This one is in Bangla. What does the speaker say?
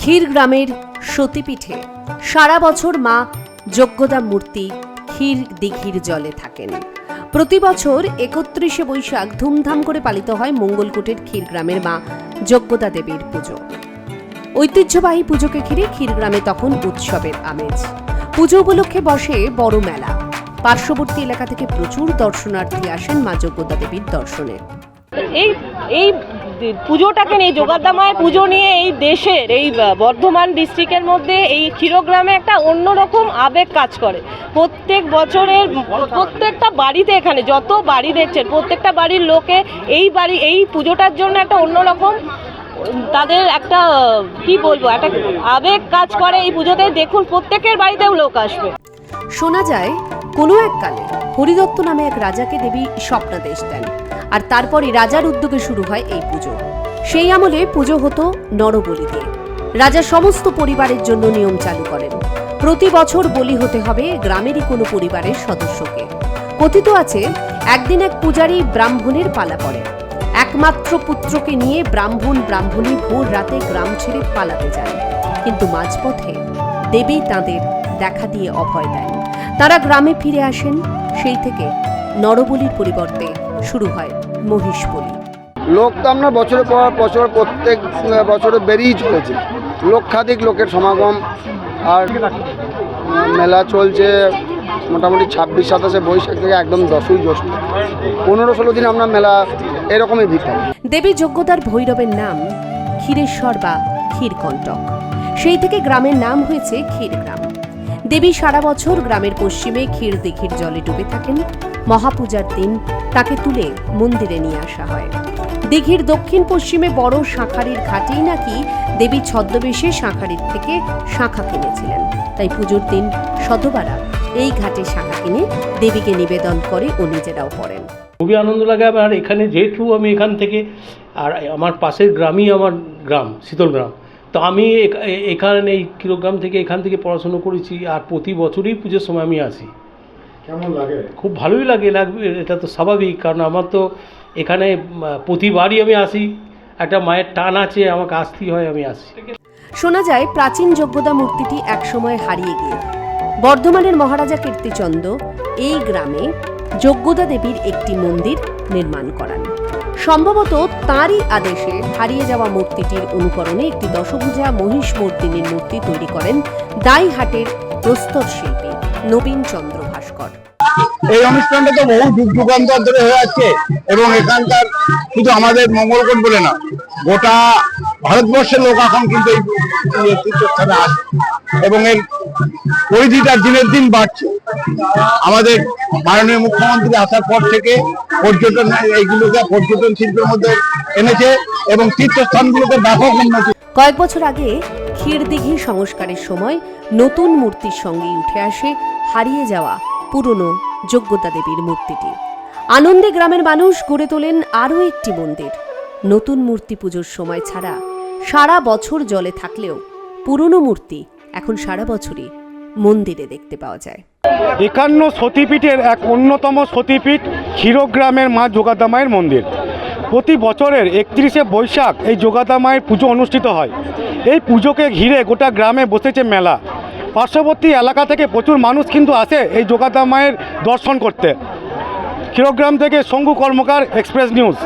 ক্ষীর গ্রামের সতীপীঠে সারা বছর মা যজ্ঞদা মূর্তি ক্ষীর দিঘির জলে থাকেন। প্রতি বছর একত্রিশে বৈশাখ ধুমধাম করে পালিত হয় মঙ্গলকোটের ক্ষীর গ্রামের মা যজ্ঞদা দেবীর পুজো। ঐতিহ্যবাহী পুজোকে ঘিরে ক্ষীরগ্রামে তখন উৎসবের আমেজ। পুজো উপলক্ষে বসে বড় মেলা। পার্শ্ববর্তী এলাকা থেকে প্রচুর দর্শনার্থী আসেন মা যজ্ঞদা দেবীর দর্শনে। এই এই পুজোটাকে নিয়ে যোগাদ্দামায়ের পুজো নিয়ে এই দেশের, এই বর্ধমান ডিস্ট্রিক্টের মধ্যে এই ক্ষীরগ্রামে একটা অন্যরকম আবেগ কাজ করে। প্রত্যেক বছরের, প্রত্যেকটা বাড়িতে এখানে, যত বাড়ি দেখছেন, প্রত্যেকটা বাড়ির লোকে এই বাড়ি, এই পুজোটার জন্য একটা অন্যরকম, তাদের একটা, কি বলব, একটা আবেগ কাজ করে এই পুজোতে। দেখুন, প্রত্যেকের বাড়িতেও লোক আসবে। শোনা যায়, কোনো এক কালে হরিদত্ত নামে এক রাজাকে দেবী স্বপ্নাদেশ দেন। আর তারপরে রাজার উদ্যোগে শুরু হয় এই পুজো। সেই আমলে পুজো হতো নরবলি দিয়ে রাজা সমস্ত পরিবারের জন্য নিয়ম চালু করেন। প্রতি বছর বলি হতে হবে গ্রামেরই কোনো পরিবারের সদস্যকে। কথিত আছে, একদিন এক পূজারী ব্রাহ্মণের পালা পড়ে। একমাত্র পুত্রকে নিয়ে ব্রাহ্মণ ব্রাহ্মণী ভোর রাতে গ্রাম ছেড়ে পালাতে যান কিন্তু মাঝপথে দেবী তাঁদের দেখা দিয়ে অভয় দেন। তারা গ্রামে ফিরে আসেন। সেই থেকে নরবলির পরিবর্তে শুরু হয় মহিষ বলি। লোক তো আমরা বছরের পর বছর প্রত্যেক বছরে বেরিয়েই চলেছে। লক্ষাধিক লোকের সমাগম আর মেলা চলছে মোটামুটি ছাব্বিশ সাতাশে বৈশাখ থেকে একদম দশই জ্যৈষ্ঠ। পনেরো ষোলো দিন আমরা মেলা এরকমই ভিড় দেবী যোগ্যতার ভৈরবের নাম ক্ষীরেশ্বর বা ক্ষীরকণ্টক। সেই থেকে গ্রামের নাম হয়েছে ক্ষীরগ্রাম। দেবী সারা বছর গ্রামের পশ্চিমে ক্ষীর দিঘির জলে ডুবে থাকেন। মহাপূজার দিন, তাকে তুলে মন্দিরে নিয়ে আসা হয়। দিঘির দক্ষিণ পশ্চিমে বড় শাঁখারির ঘাটেই নাকি দেবী ছদ্মবেশে শাঁখারির থেকে শাঁখা কিনেছিলেন। তাই পুজোর দিন শতবারা এই ঘাটে শাঁখা কিনে দেবীকে নিবেদন করে ও নিজেরাও করেন। খুবই আনন্দ লাগে আর এখানে যেহেতু আমি এখান থেকে আর আমার পাশের গ্রামই আমার গ্রাম, শীতল গ্রাম। তো আমি এখ- এখানে এই কিলোগ্রাম থেকে এখান থেকে পড়াশুনো করেছি আর প্রতি বছরই পুজোর সময় আমি আসি। কেমন লাগে? খুব ভালোই লাগে লাগবে এটা তো স্বাভাবিক। কারণ আমার তো এখানে প্রতিবারই আমি আসি। একটা মায়ের টান আছে আমাকে আসতেই হয় আমি আসি। শোনা যায় প্রাচীন যোগ্যতা মূর্তিটি একসময় হারিয়ে গিয়ে। বর্ধমানের মহারাজা কীর্তিচন্দ্র এই গ্রামে যোগ্যতা দেবীর একটি মন্দির নির্মাণ করান। সম্ভবত তাঁরই আদেশে হারিয়ে যাওয়া মূর্তিটির অনুকরণে একটি দশভুজা মহিষ মূর্তিনীর মূর্তি তৈরি করেন দাইহাটের প্রস্তর শিল্পী নবীন চন্দ্র। ভাস্কর। এই অনুষ্ঠানটা তো বহু যুগ যুগান্তর ধরে হয়ে যাচ্ছে এবং এখানকার শুধু আমাদের মঙ্গলকোট বলে না গোটা ভারতবর্ষের লোক এখন কিন্তু এই এই তীর্থস্থানে আসে এবং এর পরিধিটা দিনের দিন বাড়ছে। আমাদের মাননীয় মুখ্যমন্ত্রী আসার পর থেকে পর্যটন এইগুলোকে পর্যটন শিল্পের মধ্যে এনেছে এবং তীর্থস্থানগুলোকে ব্যাপক উন্নতি কয়েক বছর আগে ক্ষীরদিঘি সংস্কারের সময় নতুন মূর্তির সঙ্গেই উঠে আসে হারিয়ে যাওয়া পুরনো যোগ্যতা দেবীর মূর্তিটি। আনন্দে গ্রামের মানুষ গড়ে তোলেন আরও একটি মন্দির। নতুন মূর্তি পুজোর সময় ছাড়া সারা বছর জলে থাকলেও পুরনো মূর্তি এখন সারা বছরই মন্দিরে দেখতে পাওয়া যায়। একান্ন সতীপীঠের এক অন্যতম সতীপীঠ ক্ষীরগ্রামের মা যোগাদামায়ের মন্দির। প্রতি বছরের একত্রিশে বৈশাখ এই যোগাদামায়ের পুজো অনুষ্ঠিত হয়। এই পুজোকে ঘিরে গোটা গ্রামে বসেছে মেলা। পার্শ্ববর্তী এলাকা থেকে প্রচুর মানুষ কিন্তু আসে এই যোগাদামায়ের দর্শন করতে। ক্ষীরগ্রাম থেকে শঙ্কু কর্মকার এক্সপ্রেস নিউজ